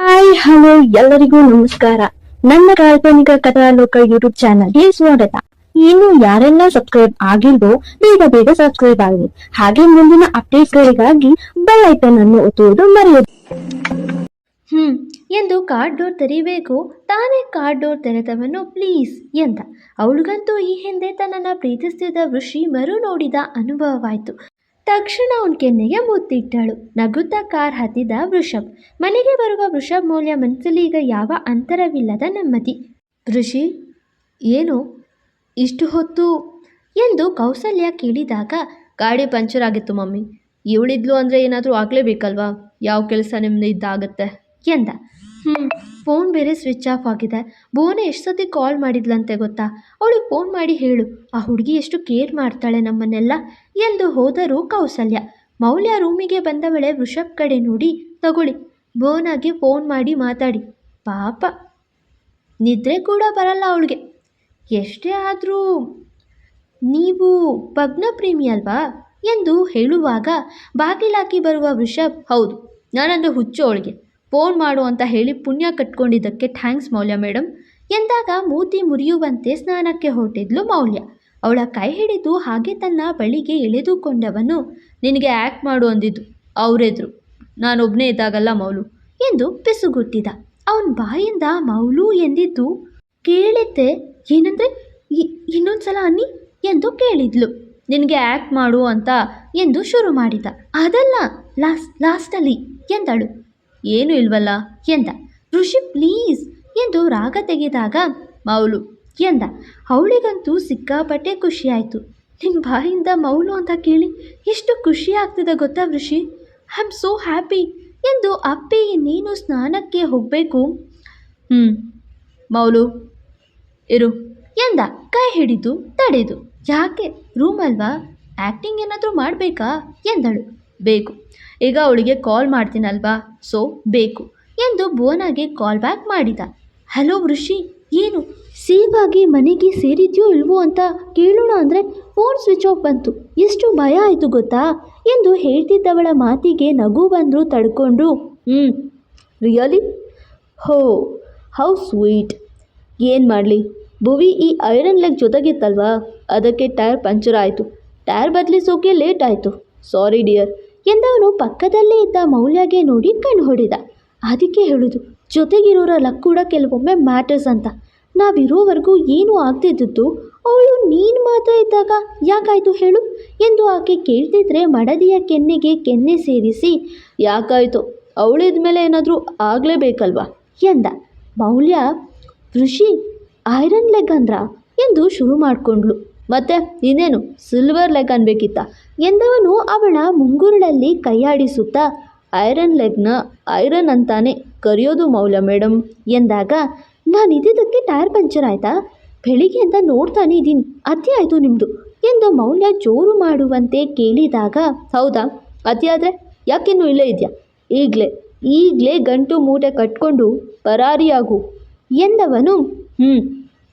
Hi, hello, ಎಲ್ಲರಿಗೂ ನಮಸ್ಕಾರ. ನನ್ನ ಕಾಲ್ಪನಿಕ ಕಥಾಲೋಕ ಯೂಟ್ಯೂಬ್ ಚಾನಲ್ಗೆ ಸ್ವಾಗತ. ಇನ್ನು ಯಾರೆಲ್ಲ ಸಬ್ಸ್ಕ್ರೈಬ್ ಆಗಿಲ್ವೋ, ಬೇಗ ಬೇಗ ಸಬ್ಸ್ಕ್ರೈಬ್ ಆಗಿ. ಹಾಗೆ ಮುಂದಿನ ಅಪ್ಡೇಟ್ಗಳಿಗಾಗಿ ಬೆಲ್ ಐಕನ್ ಅನ್ನು ಒತ್ತುವುದು ಮರೆಯದು. ಹ್ಮ್, ಎಂದು ಕಾರ್ಡ್ ಡೋರ್ ತೆರೀಬೇಕು ತಾನೇ ಕಾರ್ಡ್ ಡೋರ್ ತೆರೆದವನು ಪ್ಲೀಸ್ ಎಂದ. ಅವಳಿಗಂತೂ ಈ ಹಿಂದೆ ತನ್ನನ್ನು ಪ್ರೀತಿಸ್ತಿದ್ದ ಋಷಿ ಮರು ನೋಡಿದ ಅನುಭವವಾಯಿತು. ತಕ್ಷಣ ಅವನ ಕೆನ್ನೆಗೆ ಮುತ್ತಿಟ್ಟಳು. ನಗುತ್ತ ಕಾರ್ ಹತ್ತಿದ ವೃಷಭ್. ಮನೆಗೆ ಬರುವ ವೃಷಭ್ ಮೌಲ್ಯ ಮನಸ್ಸಲ್ಲಿ ಈಗ ಯಾವ ಅಂತರವಿಲ್ಲದ ನೆಮ್ಮದಿ. ಋಷಿ, ಏನು? ಇಷ್ಟು ಹೊತ್ತು? ಎಂದು ಕೌಸಲ್ಯ ಕೇಳಿದಾಗ, ಗಾಡಿ ಪಂಚರ್ ಆಗಿತ್ತು ಮಮ್ಮಿ. ಇವಳಿದ್ಲು ಅಂದರೆ ಏನಾದರೂ ಆಗಲೇಬೇಕಲ್ವಾ? ಯಾವ ಕೆಲಸ ನಿಮ್ಮದು ಇದ್ದಾಗತ್ತೆ? ಎಂದ. ಹ್ಞೂ ಫೋನ್ ಬೇರೆ ಸ್ವಿಚ್ ಆಫ್ ಆಗಿದೆ. ಭುವನ ಎಷ್ಟು ಸತಿ ಕಾಲ್ ಮಾಡಿದ್ಲಂತೆ ಗೊತ್ತಾ? ಅವಳಿಗೆ ಫೋನ್ ಮಾಡಿ ಹೇಳು, ಆ ಹುಡುಗಿ ಎಷ್ಟು ಕೇರ್ ಮಾಡ್ತಾಳೆ ನಮ್ಮನ್ನೆಲ್ಲ? ಎಂದು ಹೋದರೂ ಕೌಸಲ್ಯ. ಮೌಲ್ಯ ರೂಮಿಗೆ ಬಂದ ವೇಳೆ ವೃಷಭ್ ಕಡೆ ನೋಡಿ, ತಗೊಳ್ಳಿ, ಭುವನಾಗೆ ಫೋನ್ ಮಾಡಿ ಮಾತಾಡಿ. ಪಾಪ, ನಿದ್ರೆ ಕೂಡ ಬರಲ್ಲ ಅವಳಿಗೆ. ಎಷ್ಟೇ ಆದರೂ ನೀವು ಭಗ್ನ ಪ್ರೇಮಿ ಅಲ್ವಾ? ಎಂದು ಹೇಳುವಾಗ ಬಾಗಿಲಾಕಿ ಬರುವ ವೃಷಭ್, ಹೌದು, ನಾನಂದ್ರೆ ಹುಚ್ಚು ಅವಳಿಗೆ. ಫೋನ್ ಮಾಡು ಅಂತ ಹೇಳಿ ಪುಣ್ಯ ಕಟ್ಕೊಂಡಿದ್ದಕ್ಕೆ ಥ್ಯಾಂಕ್ಸ್ ಮೌಲ್ಯ ಮೇಡಮ್ ಎಂದಾಗ ಮೂತಿ ಮುರಿಯುವಂತೆ ಸ್ನಾನಕ್ಕೆ ಹೊರಟಿದ್ಲು ಮೌಲ್ಯ. ಅವಳ ಕೈ ಹಿಡಿದು ಹಾಗೆ ತನ್ನ ಬಳಿಗೆ ಎಳೆದುಕೊಂಡವನು, ನಿನಗೆ ಆ್ಯಕ್ಟ್ ಮಾಡು ಅಂದಿದ್ದು. ಅವರೆದ್ರು ನಾನೊಬ್ಬನೇ ಇದ್ದಾಗಲ್ಲ ಮೌಲು ಎಂದು ಪಿಸುಗುಟ್ಟಿದ ಅವನ ಬಾಯಿಂದ ಮೌಲು ಎಂದಿದ್ದು, ಕೇಳಿದ್ದೆ, ಏನಂದ್ರೆ ಇನ್ನೊಂದು ಸಲ ಅನ್ನಿ ಎಂದು ಕೇಳಿದ್ಲು. ನಿನಗೆ ಆ್ಯಕ್ಟ್ ಮಾಡು ಅಂತ ಎಂದು ಶುರು ಮಾಡಿದ. ಅದಲ್ಲ ಲಾಸ್ಟ್ ಲಾಸ್ಟಲ್ಲಿ ಎಂದಳು. ಏನು ಇಲ್ವಲ್ಲ ಎಂದ. ಋಷಿ ಪ್ಲೀಸ್ ಎಂದು ರಾಗ ತೆಗೆದಾಗ ಮೌಲು ಎಂದ. ಅವಳಿಗಂತೂ ಸಿಕ್ಕಾಪಟ್ಟೆ ಖುಷಿಯಾಯಿತು. ನಿಮ್ಮ ಬಾಯಿಂದ ಮೌಲು ಅಂತ ಕೇಳಿ ಎಷ್ಟು ಖುಷಿ ಆಗ್ತದೆ ಗೊತ್ತಾ Rishi? I am so happy ಎಂದು ಅಪ್ಪಿ ನೀನು ಸ್ನಾನಕ್ಕೆ ಹೋಗಬೇಕು. ಹ್ಞೂ ಮೌಲು ಇರು ಎಂದ. ಕೈ ಹಿಡಿದು ತಡೆದು. ಯಾಕೆ? ರೂಮ್ ಅಲ್ವಾ? ಆ್ಯಕ್ಟಿಂಗ್ ಏನಾದರೂ ಮಾಡಬೇಕಾ ಎಂದಳು. ಬೇಕು. ಈಗ ಅವಳಿಗೆ ಕಾಲ್ ಮಾಡ್ತೀನಲ್ವಾ? ಸೊ ಬೇಕು ಎಂದು ಭುವನಾಗೆ ಕಾಲ್ ಬ್ಯಾಕ್ ಮಾಡಿದ. ಹಲೋ ಋಷಿ ಏನು? ಸೇವಾಗಿ ಮನೆಗೆ ಸೇರಿದ್ಯೋ ಇಲ್ವೋ ಅಂತ ಕೇಳೋಣ ಅಂದರೆ ಫೋನ್ ಸ್ವಿಚ್ ಆಫ್ ಬಂತು. ಎಷ್ಟು ಭಯ ಆಯಿತು ಗೊತ್ತಾ? ಎಂದು ಹೇಳ್ತಿದ್ದವಳ ಮಾತಿಗೆ ನಗು ಬಂದರು ತಡ್ಕೊಂಡು. ಹ್ಞೂ ರಿಯಲಿ ಹೋ ಹೌ ಸ್ವೀಟ್ ಏನು ಮಾಡಲಿ? ಭುವಿ ಈ ಐರನ್ ಲೆಗ್ ಜೊತೆಗಿತ್ತಲ್ವಾ? ಅದಕ್ಕೆ ಟೈರ್ ಪಂಚರ್ ಆಯಿತು. ಟೈರ್ ಬದಲಿಸೋಕೆ ಲೇಟ್ ಆಯಿತು. ಸಾರಿ ಡಿಯರ್ ಎಂದವನು ಪಕ್ಕದಲ್ಲೇ ಇದ್ದ ಮೌಲ್ಯಗೆ ನೋಡಿ ಕಣ್ಣು ಹೊಡೆದ. ಅದಕ್ಕೆ ಹೇಳುದು, ಜೊತೆಗಿರೋರ ಲಕ್ ಕೂಡ ಕೆಲವೊಮ್ಮೆ ಮ್ಯಾಟರ್ಸ್ ಅಂತ. ನಾವಿರೋವರೆಗೂ ಏನೂ ಆಗ್ತಿದ್ದದ್ದು, ಅವಳು ನೀನು ಮಾತ್ರ ಇದ್ದಾಗ ಯಾಕಾಯಿತು ಹೇಳು? ಎಂದು ಆಕೆ ಕೇಳ್ತಿದ್ರೆ ಮಡದಿಯ ಕೆನ್ನೆಗೆ ಕೆನ್ನೆ ಸೇರಿಸಿ, ಯಾಕಾಯಿತು? ಅವಳಿದ ಮೇಲೆ ಏನಾದರೂ ಆಗಲೇಬೇಕಲ್ವಾ? ಎಂದ. ಮೌಲ್ಯ, ಋಷಿ, ಐರನ್ ಲೆಗ್ ಅಂದ್ರ? ಎಂದು ಶುರು ಮಾಡಿಕೊಂಡ್ಳು. ಮತ್ತೆ ಇನ್ನೇನು ಸಿಲ್ವರ್ ಲೆಗ್ ಅನ್ಬೇಕಿತ್ತ? ಎಂದವನು ಅವಳ ಮುಂಗುರುಳಲ್ಲಿ ಕೈಯಾಡಿಸುತ್ತಾ ಐರನ್ ಲೆಗ್ನ ಐರನ್ ಅಂತಾನೆ ಕರೆಯೋದು ಮೌಲ್ಯ ಮೇಡಮ್ ಎಂದಾಗ, ನಾನು ಇದ್ದಿದ್ದಕ್ಕೆ ಟೈರ್ ಪಂಚರ್ ಆಯ್ತಾ? ಬೆಳಿಗ್ಗೆಯಿಂದ ನೋಡ್ತಾನೆ ಇದ್ದೀನಿ ಅತಿ ಆಯಿತು ನಿಮ್ಮದು ಎಂದು ಮೌಲ್ಯ ಜೋರು ಮಾಡುವಂತೆ ಕೇಳಿದಾಗ, ಹೌದಾ? ಅತಿ ಆದರೆ ಯಾಕಿನ್ನೂ ಇಲ್ಲೇ ಇದೆಯಾ? ಈಗಲೇ ಈಗಲೇ ಗಂಟು ಮೂಟೆ ಕಟ್ಕೊಂಡು ಪರಾರಿಯಾಗು ಎಂದವನು ಹ್ಞೂ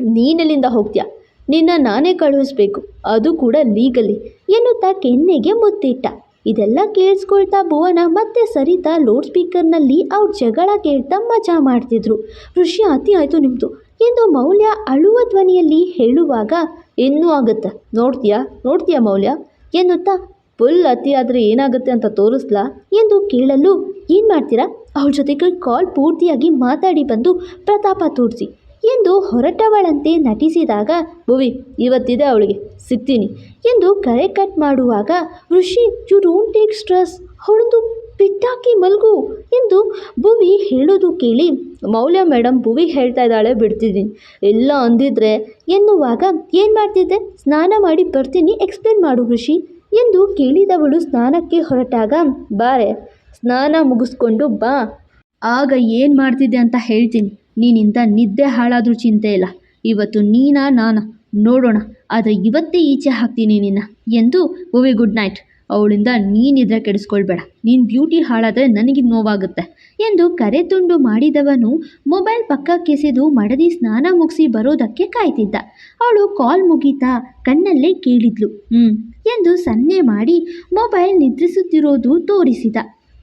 ನೀನಲ್ಲಿಂದ ಹೋಗ್ತೀಯ? ನಿನ್ನ ನಾನೇ ಕಳುಹಿಸ್ಬೇಕು. ಅದು ಕೂಡ ಲೀಗಲಿ. ಎನ್ನುತ್ತಾ ಕೆನ್ನೆಗೆ ಮುತ್ತಿಟ್ಟ. ಇದೆಲ್ಲ ಕೇಳಿಸ್ಕೊಳ್ತಾ ಭುವನ ಮತ್ತೆ ಸರಿತಾ ಲೌಡ್ ಸ್ಪೀಕರ್ನಲ್ಲಿ ಅವ್ರ ಜಗಳ ಕೇಳ್ತಾ ಮಜಾ ಮಾಡ್ತಿದ್ರು. ಋಷಿ, ಅತಿ ಆಯಿತು ನಿಮ್ಮದು ಎಂದು ಮೌಲ್ಯ ಅಳುವ ಧ್ವನಿಯಲ್ಲಿ ಹೇಳುವಾಗ, ಇನ್ನೂ ಆಗುತ್ತೆ. ನೋಡ್ತೀಯಾ? ನೋಡ್ತೀಯಾ ಮೌಲ್ಯ? ಎನ್ನುತ್ತಾ, ಫುಲ್ ಅತಿ ಆದರೆ ಏನಾಗುತ್ತೆ ಅಂತ ತೋರಿಸ್ಲಾ? ಎಂದು ಕೇಳಲು, ಏನು ಮಾಡ್ತೀರಾ? ಅವ್ರ ಜೊತೆಗೆ ಕಾಲ್ ಪೂರ್ತಿಯಾಗಿ ಮಾತಾಡಿ ಬಂದು ಪ್ರತಾಪ ತೋರಿಸಿ ಎಂದು ಹೊರಟವಳಂತೆ ನಟಿಸಿದಾಗ, ಭುವಿ, ಇವತ್ತಿದೆ ಅವಳಿಗೆ, ಸಿಗ್ತೀನಿ ಎಂದು ಕರೆ ಕಟ್ ಮಾಡುವಾಗ, Rishi, you don't take stress, ಹೊಡೆದು ಬಿಟ್ಟಾಕಿ ಮಲಗು ಎಂದು ಭುವಿ ಹೇಳೋದು ಕೇಳಿ, ಮೌಲ್ಯ ಮೇಡಮ್ ಭುವಿ ಹೇಳ್ತಾ ಇದ್ದಾಳೆ, ಬಿಡ್ತಿದ್ದೀನಿ. ಎಲ್ಲ ಅಂದಿದ್ರೆ ಎನ್ನುವಾಗ, ಏನು ಮಾಡ್ತಿದ್ದೆ? ಸ್ನಾನ ಮಾಡಿ ಬರ್ತೀನಿ, ಎಕ್ಸ್ಪ್ಲೇನ್ ಮಾಡು ಋಷಿ ಎಂದು ಕೇಳಿದವಳು ಸ್ನಾನಕ್ಕೆ ಹೊರಟಾಗ, ಬಾರೆ, ಸ್ನಾನ ಮುಗಿಸ್ಕೊಂಡು ಬಾ. ಆಗ ಏನು ಮಾಡ್ತಿದ್ದೆ ಅಂತ ಹೇಳ್ತೀನಿ. ನೀನಿಂದ ನಿದ್ದೆ ಹಾಳಾದರೂ ಚಿಂತೆ ಇಲ್ಲ. ಇವತ್ತು ನೀನಾ ನಾನಾ? ನೋಡೋಣ. ಆದರೆ ಇವತ್ತೇ ಈಚೆ ಹಾಕ್ತೀನಿ ನಿನ್ನ ಎಂದು ಭುವಿ ಗುಡ್ ನೈಟ್. ಅವಳಿಂದ ನೀನಿದ್ರೆ ಕೆಡಿಸ್ಕೊಳ್ಬೇಡ. ನೀನು ಬ್ಯೂಟಿ ಹಾಳಾದರೆ ನನಗೆ ನೋವಾಗುತ್ತೆ ಎಂದು ಕರೆ ತುಂಡು ಮಾಡಿದವನು ಮೊಬೈಲ್ ಪಕ್ಕಕ್ಕೆಸೆದು ಮಡದಿ ಸ್ನಾನ ಮುಗಿಸಿ ಬರೋದಕ್ಕೆ ಕಾಯ್ತಿದ್ದ. ಅವಳು ಕಾಲ್ ಮುಗೀತಾ ಕಣ್ಣಲ್ಲೇ ಕೇಳಿದ್ಲು. ಹ್ಞೂ ಎಂದು ಸನ್ನೆ ಮಾಡಿ ಮೊಬೈಲ್ ನಿದ್ರಿಸುತ್ತಿರೋದು ತೋರಿಸಿದ.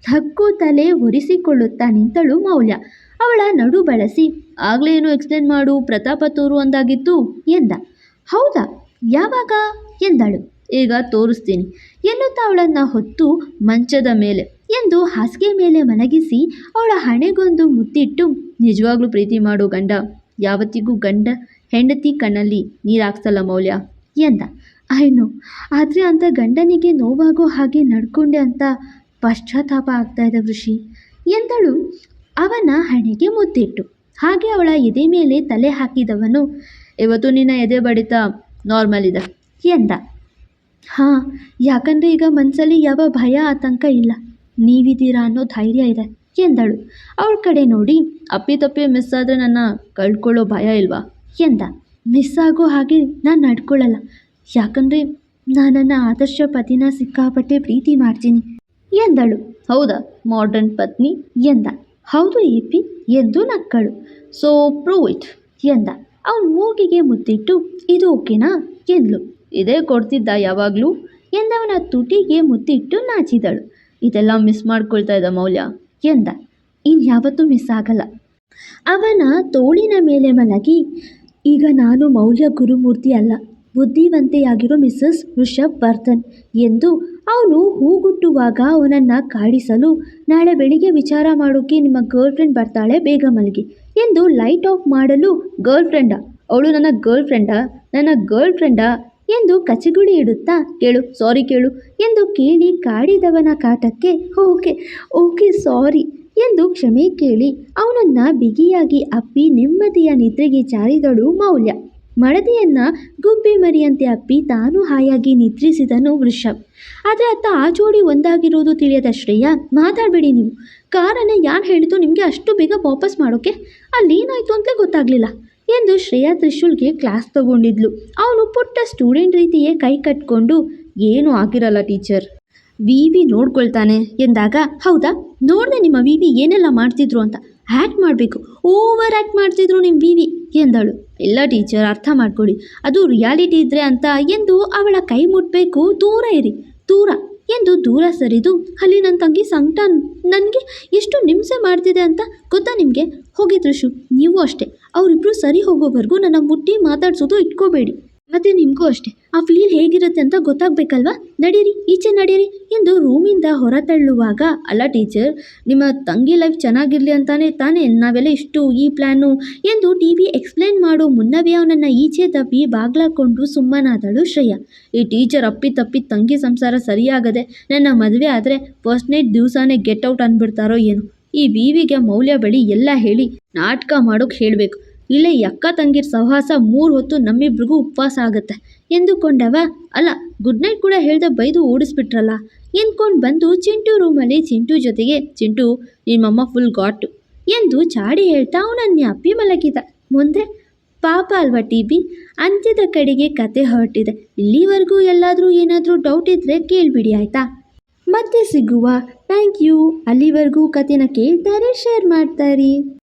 ಹಕ್ಕು ತಲೆ ಒರೆಸಿಕೊಳ್ಳುತ್ತಾ ನಿಂತಳು ಮೌಲ್ಯ. ಅವಳ ನಡು ಬಳಸಿ ಆಗ್ಲೇ ಏನು ಎಕ್ಸ್ಪ್ಲೇನ್ ಮಾಡು, ಪ್ರತಾಪ ತೋರು ಅಂದಾಗಿತ್ತು ಎಂದ. ಹೌದಾ? ಯಾವಾಗ? ಎಂದಳು. ಈಗ ತೋರಿಸ್ತೀನಿ. ಎನ್ನುತ್ತಾ ಅವಳನ್ನು ಹೊತ್ತು ಮಂಚದ ಮೇಲೆ ಎಂದು ಹಾಸಿಗೆ ಮೇಲೆ ಮಲಗಿಸಿ ಅವಳ ಹಣೆಗೊಂದು ಮುತ್ತಿಟ್ಟು, ನಿಜವಾಗ್ಲೂ ಪ್ರೀತಿ ಮಾಡು ಗಂಡ. ಯಾವತ್ತಿಗೂ ಗಂಡ, ಹೆಂಡತಿ ಕಣ್ಣಲ್ಲಿ ನೀರಾಕ್ಸಲ್ಲ ಮೌಲ್ಯ ಎಂದ. ಆಯ್ನು ಆದರೆ ಅಂತ ಗಂಡನಿಗೆ ನೋವಾಗೋ ಹಾಗೆ ನಡ್ಕೊಂಡೆ ಅಂತ ಪಶ್ಚಾತ್ತಾಪ ಆಗ್ತಾ ಇದೆ ಋಷಿ ಎಂದಳು. ಅವನ ಹಣೆಗೆ ಮುದ್ದಿಟ್ಟು. ಹಾಗೆ ಅವಳ ಎದೆ ಮೇಲೆ ತಲೆ ಹಾಕಿದವನು, ಇವತ್ತು ನಿನ್ನ ಎದೆ ಬಡಿತ, ನಾರ್ಮಲ್ ಇದೆ, ಎಂದ. ಹಾಂ, ಯಾಕಂದರೆ ಈಗ ಮನಸ್ಸಲ್ಲಿ ಯಾವ ಭಯ, ಆತಂಕ ಇಲ್ಲ. ನೀವಿದ್ದೀರಾ ಅನ್ನೋ ಧೈರ್ಯ ಇದೆ, ಎಂದಳು. ಅವಳ ಕಡೆ ನೋಡಿ, ಅಪ್ಪಿ ತಪ್ಪಿ ಮಿಸ್ ಆದರೆ ನನ್ನ ಕಳ್ಕೊಳ್ಳೋ ಭಯ ಇಲ್ವಾ? ಎಂದ. ಮಿಸ್ ಆಗೋ ಹಾಗೆ ನಾನು ನಡ್ಕೊಳ್ಳಲ್ಲ. ಯಾಕಂದರೆ ನನ್ನ ಆದರ್ಶ ಪತಿನ ಸಿಕ್ಕಾಪಟ್ಟೆ ಪ್ರೀತಿ ಮಾಡ್ತೀನಿ. ಎಂದಳು. ಹೌದಾ ಮಾಡರ್ನ್ ಪತ್ನಿ ಎಂದ. ಹೌದು ಎ ಪಿ ಎಂದು ನಕ್ಕಳು. ಸೊ ಪ್ರೂವ್ ಇಟ್ ಎಂದ. ಅವನು ಮೂಗಿಗೆ ಮುತ್ತಿಟ್ಟು ಇದು ಓಕೆನಾ ಎಂದ್ಲು. ಇದೇ ಕೊಡ್ತಿದ್ದ ಯಾವಾಗಲೂ ಎಂದವನ ತುಟಿಗೆ ಮುತ್ತಿಟ್ಟು ನಾಚಿದಳು. ಇದೆಲ್ಲ ಮಿಸ್ ಮಾಡ್ಕೊಳ್ತಾ ಇದ್ದ ಮೌಲ್ಯ ಎಂದ. ಇನ್ಯಾವತ್ತೂ ಮಿಸ್ ಆಗಲ್ಲ. ಅವನ ತೋಳಿನ ಮೇಲೆ ಮಲಗಿ, ಈಗ ನಾನು ಮೌಲ್ಯ ಗುರುಮೂರ್ತಿ ಅಲ್ಲ, ಬುದ್ಧಿವಂತೆಯಾಗಿರೋ ಮಿಸ್ಸಸ್ ಋಷಭ್ ವರ್ಧನ್ ಎಂದು ಅವನು ಹೂಗುಟ್ಟುವಾಗ ಅವನನ್ನು ಕಾಡಿಸಲು, ನಾಳೆ ಬೆಳಿಗ್ಗೆ ವಿಚಾರ ಮಾಡೋಕ್ಕೆ ನಿಮ್ಮ ಗರ್ಲ್ಫ್ರೆಂಡ್ ಬರ್ತಾಳೆ ಬೇಗ ಮಲಗಿ ಎಂದು ಲೈಟ್ ಆಫ್ ಮಾಡಲು ಗರ್ಲ್ ಫ್ರೆಂಡಾ ಅವಳು ನನ್ನ ಗರ್ಲ್ ಫ್ರೆಂಡಾ ನನ್ನ ಗರ್ಲ್ ಫ್ರೆಂಡಾ ಎಂದು ಕಚಗುಳಿ ಇಡುತ್ತಾ, ಕೇಳು ಸಾರಿ ಕೇಳು ಎಂದು ಕೇಳಿ ಕಾಡಿದವನ ಕಾಟಕ್ಕೆ, ಓಕೆ ಓಕೆ ಸಾರಿ ಎಂದು ಕ್ಷಮೆ ಕೇಳಿ ಅವನನ್ನು ಬಿಗಿಯಾಗಿ ಅಪ್ಪಿ ನೆಮ್ಮದಿಯ ನಿದ್ರೆಗೆ ಜಾರಿದಳು ಮೌಲ್ಯ. ಮಡದಿಯನ್ನ ಗುಬ್ಬಿ ಮರಿಯಂತೆ ಅಪ್ಪಿ ತಾನು ಹಾಯಾಗಿ ನಿದ್ರಿಸಿದನು ವೃಷಭ್. ಆದರೆ ಅತ್ತ ಆ ಜೋಡಿ ಒಂದಾಗಿರೋದು ತಿಳಿಯದ ಶ್ರೇಯ, ಮಾತಾಡಬೇಡಿ ನೀವು. ಕಾರನ್ನು ಯಾರು ಹೇಳಿತು ನಿಮಗೆ ಅಷ್ಟು ಬೇಗ ವಾಪಸ್ ಮಾಡೋಕ್ಕೆ ಅಲ್ಲೇನಾಯಿತು ಅಂತ ಗೊತ್ತಾಗಲಿಲ್ಲ. ಎಂದು ಶ್ರೇಯಾ ತ್ರಿಶೂಲ್ಗೆ ಕ್ಲಾಸ್ ತಗೊಂಡಿದ್ಲು. ಅವನು ಪುಟ್ಟ ಸ್ಟೂಡೆಂಟ್ ರೀತಿಯೇ ಕೈ ಕಟ್ಕೊಂಡು, ಏನೂ ಆಗಿರಲ್ಲ ಟೀಚರ್? ವಿ ವಿ ನೋಡ್ಕೊಳ್ತಾನೆ ಎಂದಾಗ, ಹೌದಾ? ನೋಡಿದೆ ನಿಮ್ಮ ವಿವಿ ಏನೆಲ್ಲ ಮಾಡ್ತಿದ್ರು ಅಂತ. ಆ್ಯಕ್ಟ್ ಮಾಡಬೇಕು. ಓವರ್ ಆ್ಯಕ್ಟ್ ಮಾಡ್ತಿದ್ರು ನಿಮ್ಮ ವಿವಿ ಎಂದಳು. ಇಲ್ಲ ಟೀಚರ್, ಅರ್ಥ ಮಾಡ್ಕೊಳ್ಳಿ. ಅದು ರಿಯಾಲಿಟಿ ಇದ್ರೆ ಅಂತ ಎಂದು ಅವಳ ಕೈ ಮುಟ್ಬೇಕು. ದೂರ ಇರಿ. ದೂರ. ಎಂದು ದೂರ ಸರಿದು ಅಲ್ಲಿ ನನ್ನ ತಂಗಿ ಸಂಕಟ ನನಗೆ ಎಷ್ಟು ನಿಮ್ಸೆ ಮಾಡ್ತಿದೆ ಅಂತ ಗೊತ್ತಾ ನಿಮಗೆ? ಹೋಗಿ ತ್ರಿಶು, ನೀವು ಅಷ್ಟೇ. ಅವರಿಬ್ಬರು ಸರಿ ಹೋಗೋವರೆಗೂ ನನ್ನ ಮುಟ್ಟಿ ಮಾತಾಡ್ಸೋದು ಇಟ್ಕೋಬೇಡಿ. ಮತ್ತು ನಿಮಗೂ ಅಷ್ಟೇ. ಆ ಫೀಲ್ ಹೇಗಿರುತ್ತೆ ಅಂತ ಗೊತ್ತಾಗಬೇಕಲ್ವಾ? ನಡೀರಿ, ಈಚೆ ನಡೀರಿ ಎಂದು ರೂಮಿಂದ ಹೊರತಳ್ಳುವಾಗ, ಅಲ್ಲ ಟೀಚರ್, ನಿಮ್ಮ ತಂಗಿ ಲೈಫ್ ಚೆನ್ನಾಗಿರಲಿ ಅಂತಾನೆ ತಾನೇ, ನಾವೆಲ್ಲ ಇಷ್ಟು ಈ ಪ್ಲ್ಯಾನು ಎಂದು ಟಿ ವಿ ಎಕ್ಸ್ಪ್ಲೇನ್ ಮಾಡೋ ಮುನ್ನವೇ ಅವನನ್ನು ಈಚೆ ತಪ್ಪಿ ಬಾಗ್ಲಾಕೊಂಡು ಸುಮ್ಮನಾದಳು ಶ್ರೇಯ. ಈ ಟೀಚರ್ ಅಪ್ಪಿ ತಪ್ಪಿ ತಂಗಿ ಸಂಸಾರ ಸರಿಯಾಗದೆ ನನ್ನ ಮದುವೆ ಆದರೆ ಫಸ್ಟ್ ನೈಟ್ ದಿವಸನೇ ಗೆಟ್ ಔಟ್ ಅಂದ್ಬಿಡ್ತಾರೋ ಏನು. ಈ ವಿವಿಗೆ ಮೌಲ್ಯ ಬಳಿ ಎಲ್ಲ ಹೇಳಿ ನಾಟಕ ಮಾಡೋಕೆ ಹೇಳಬೇಕು. ಇಲ್ಲೇ ಅಕ್ಕ ತಂಗಿರ ಸಹವಾಸ ಮೂರು ಹೊತ್ತು ನಮ್ಮಿಬ್ರಿಗೂ ಉಪವಾಸ ಆಗುತ್ತೆ. ಎಂದುಕೊಂಡವ, ಅಲ್ಲ ಗುಡ್ ನೈಟ್ ಕೂಡ ಹೇಳ್ದೆ ಬೈದು ಓಡಿಸ್ಬಿಟ್ರಲ್ಲ. ಎಂದ್ಕೊಂಡು ಬಂದು ಚಿಂಟು ರೂಮಲ್ಲಿ ಚಿಂಟು ಜೊತೆಗೆ, ಚಿಂಟು, ನಿಮ್ಮಮ್ಮ ಫುಲ್ ಗಾಟು ಎಂದು ಚಾಡಿ ಹೇಳ್ತಾ ಅವನನ್ನ ಅಪ್ಪಿ ಮಲಗಿದ. ಮುಂದೆ, ಪಾಪ ಅಲ್ವಾ ಟಿ ಬಿ? ಅಂತ್ಯದ ಕಡೆಗೆ ಕತೆ ಹೊರಟಿದೆ. ಇಲ್ಲಿವರೆಗೂ ಎಲ್ಲಾದರೂ ಏನಾದರೂ ಡೌಟ್ ಇದ್ದರೆ ಕೇಳಿಬಿಡಿ ಆಯಿತಾ? ಮತ್ತೆ ಸಿಗುವ ಥ್ಯಾಂಕ್ ಯು ಅಲ್ಲಿವರೆಗೂ ಕತೆನ ಕೇಳ್ತಾರೆ ಶೇರ್ ಮಾಡ್ತಾರೆ.